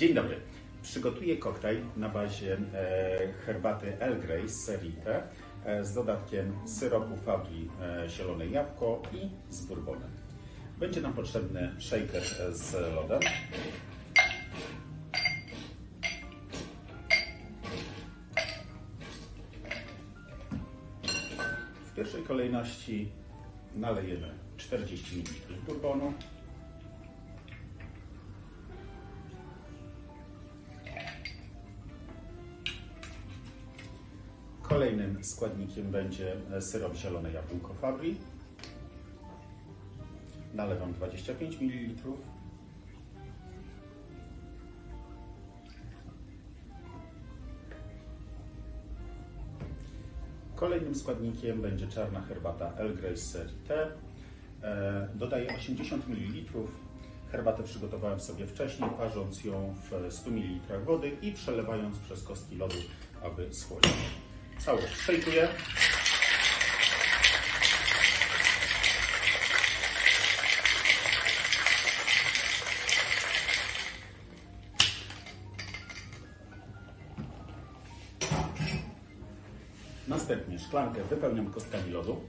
Dzień dobry. Przygotuję koktajl na bazie e, herbaty Earl Grey z serii T e, z dodatkiem syropu Fabri e, zielone jabłko i z bourbonem. Będzie nam potrzebny shaker z lodem. W pierwszej kolejności nalejemy 40 ml bourbonu. Kolejnym składnikiem będzie syrop zielone jabłko Fabri. Nalewam 25 ml. Kolejnym składnikiem będzie czarna herbata Earl Grey serii T. E, Dodaję 80 ml. Herbatę przygotowałem sobie wcześniej, parząc ją w 100 ml wody i przelewając przez kostki lodu, aby schłodzić. Całość szejkuję. Następnie szklankę wypełniam kostkami lodu.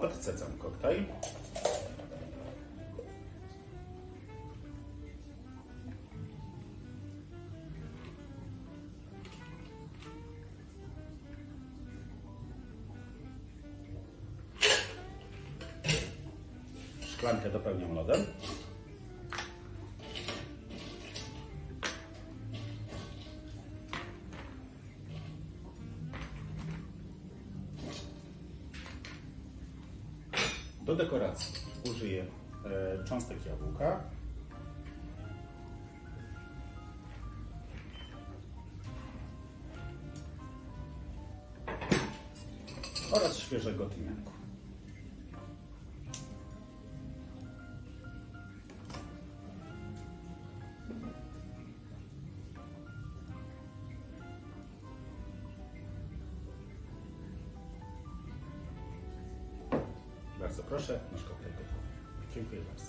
Odcedzam koktajl. Szklankę dopełniam lodem. Do dekoracji użyję e, cząstek jabłka. Oraz świeżego tymianku. Bardzo proszę, koktajl gotowy. Dziękuję bardzo.